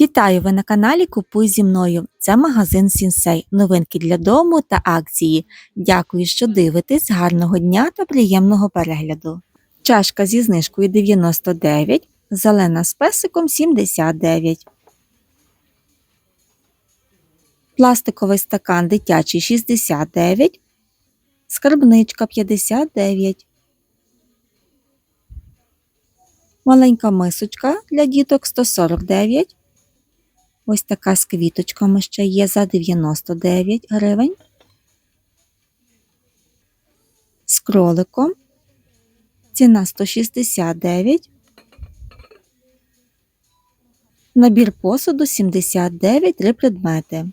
Вітаю ви на каналі Купуй зі мною. Це магазин Сінсей. Новинки для дому та акції. Дякую, що дивитесь. Гарного дня та приємного перегляду. Чашка зі знижкою 99, зелена з песиком 79. Пластиковий стакан дитячий 69, скарбничка 59. Маленька мисочка для діток 149. Ось така з квіточками ще є за 99 гривень. З кроликом. Ціна 169. Набір посуду 79 три предмети.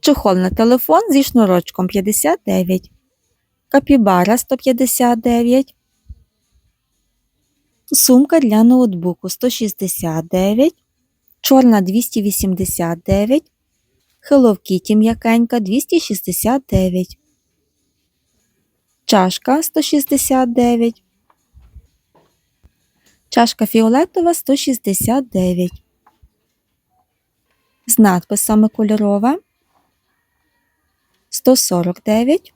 Чохол на телефон зі шнурочком 59. Капібара 159. Сумка для ноутбуку 169. Чорна 289. Hello Kitty м'якенька 269. Чашка 169. Чашка фіолетова 169. З надписами кольорова 149.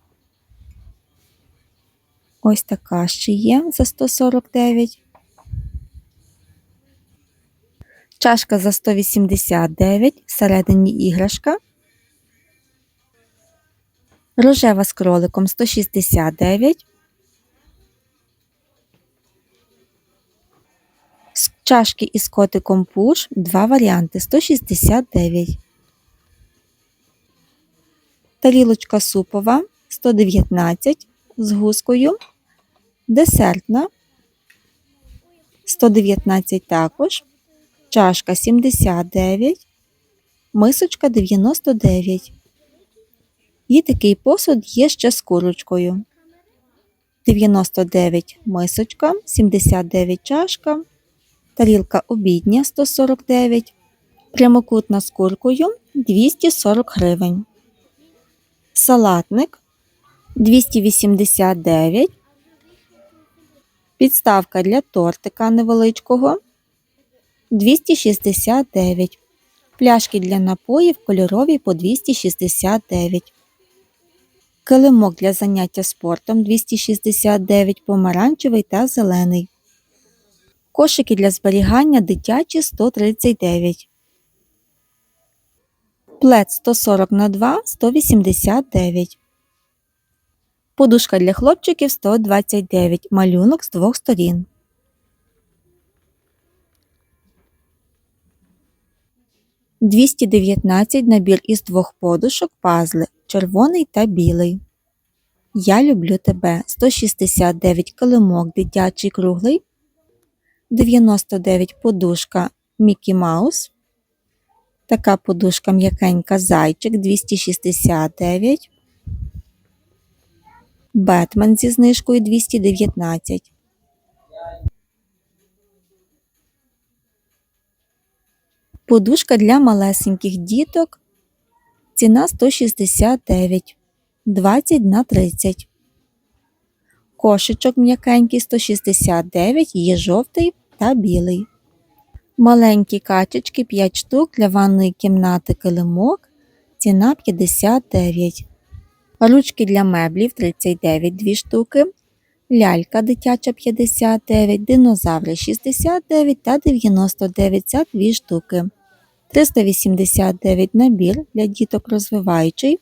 Ось така ще є за 149. Чашка за 189, всередині іграшка. Рожева з кроликом 169. Чашки із котиком пуш два варіанти 169. Тарілочка супова 119 з гускою. Десертна 119 також чашка 79, мисочка 99. І такий посуд є ще з курочкою. 99 мисочка, 79 чашка, тарілка обідня 149, прямокутна з куркою 240 гривень. Салатник 289. Підставка для тортика невеличкого 269. Пляшки для напоїв кольорові по 269. Килимок для заняття спортом 269 помаранчевий та зелений. Кошики для зберігання дитячі 139. Плед 140 на 2 189. Подушка для хлопчиків 129. Малюнок з двох сторін. 219 набір із двох подушок пазли червоний та білий. Я люблю тебе 169 килимок дитячий круглий, 99 подушка Мікі Маус. Така подушка м'якенька зайчик 269. Бетмен зі знижкою 219. Подушка для малесеньких діток. Ціна 169, 20 на 30. Кошечок м'якенький 169, є жовтий та білий. Маленькі качечки 5 штук для ванної кімнати килимок. Ціна 59. Ручки для меблів 39 2 штуки. Лялька дитяча 59, динозаври 69 та 99 за 2 штуки. 389 набір для діток розвиваючий,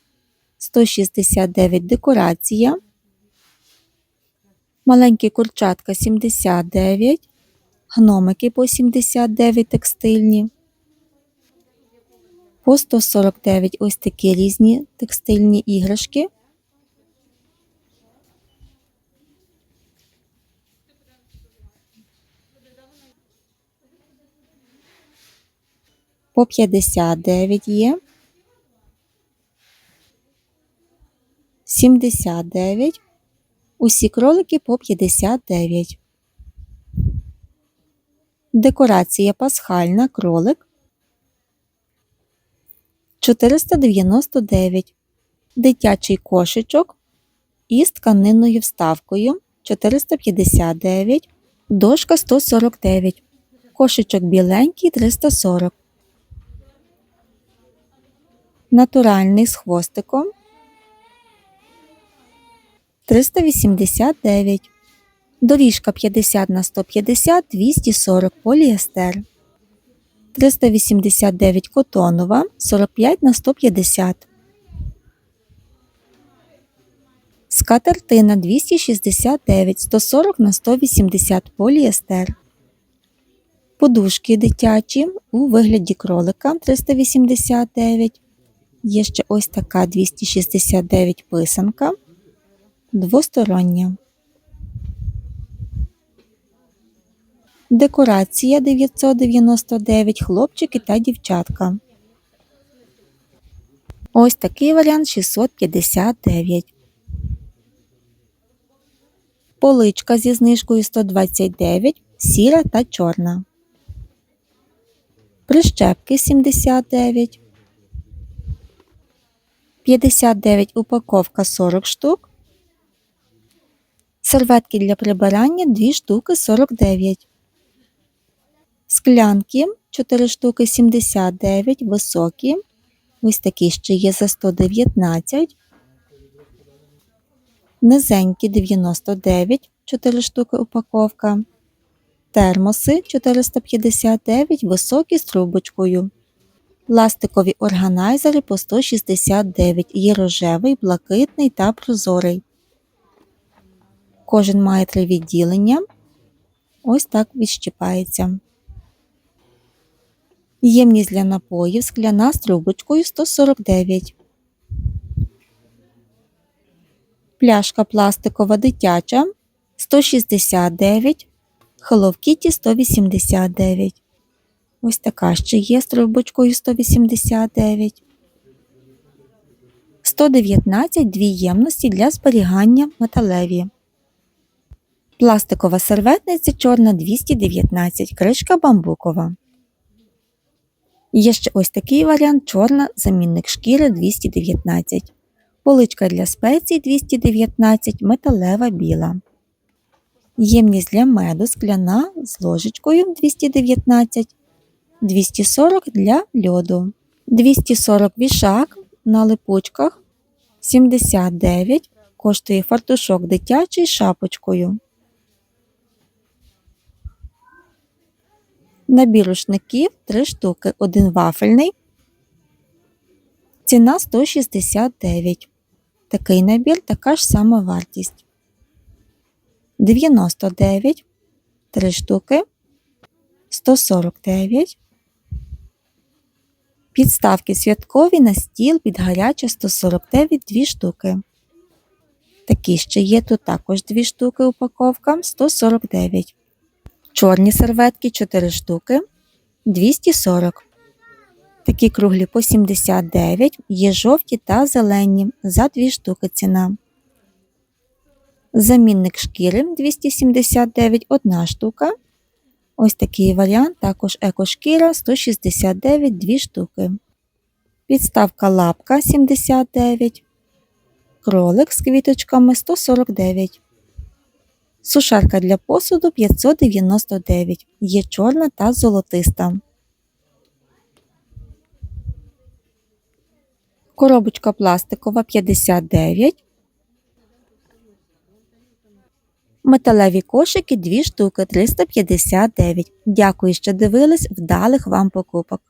169 декорація, маленькі курчатка 79, гномики по 79 текстильні, по 149 ось такі різні текстильні іграшки. По 59 є. 79. Усі кролики по 59. Декорація пасхальна кролик 499. Дитячий кошечок із тканинною вставкою 459. Дошка 149. Кошечок біленький 340. Натуральний з хвостиком 389. Доріжка 50 на 150 240 поліестер. 389 котонова 45 на 150. Скатертина 269 140 на 180 поліестер. Подушки дитячі у вигляді кролика 389. Є ще ось така 269 писанка. Двостороння. Декорація 999 хлопчики та дівчатка. Ось такий варіант 659. Поличка зі знижкою 129, сіра та чорна. Прищепки 79. 59 упаковка 40 штук. Серветки для прибирання 2 штуки 49. Склянки 4 штуки 79, високі. Ось такі ще є за 119. Низенькі 99, 4 штуки упаковка. Термоси 459, високі з трубочкою. Пластикові органайзери по 169, є рожевий, блакитний та прозорий. Кожен має три відділення. Ось так відщипається. Ємність для напоїв скляна з трубочкою 149. Пляшка пластикова дитяча 169. Hello Kitty 189. Ось така ще є з трубочкою 189. 119 дві ємності для зберігання металеві. Пластикова серветниця чорна 219, кришка бамбукова. Є ще ось такий варіант чорна замінник шкіри 219, поличка для спецій 219, металева біла. Ємність для меду скляна з ложечкою 219, 240 для льоду, 240 вішак на липучках 79, коштує фартушок дитячий шапочкою. Набір рушників 3 штуки, один вафельний. Ціна 169. Такий набір така ж сама вартість. 99, 3 штуки, 149. Підставки святкові на стіл під гаряче 149 2 штуки. Такі ще є тут також 2 штуки упаковка 149. Чорні серветки 4 штуки 240. Такі круглі по 79, є жовті та зелені за 2 штуки ціна. Замінник шкіри 279 1 штука. Ось такий варіант, також екошкіра 169 2 штуки. Підставка лапка 79. Кролик з квіточками 149. Сушарка для посуду 599. Є чорна та золотиста. Коробочка пластикова 59. Металеві кошики 2 штуки 359. Дякую, що дивились. Вдалих вам покупок.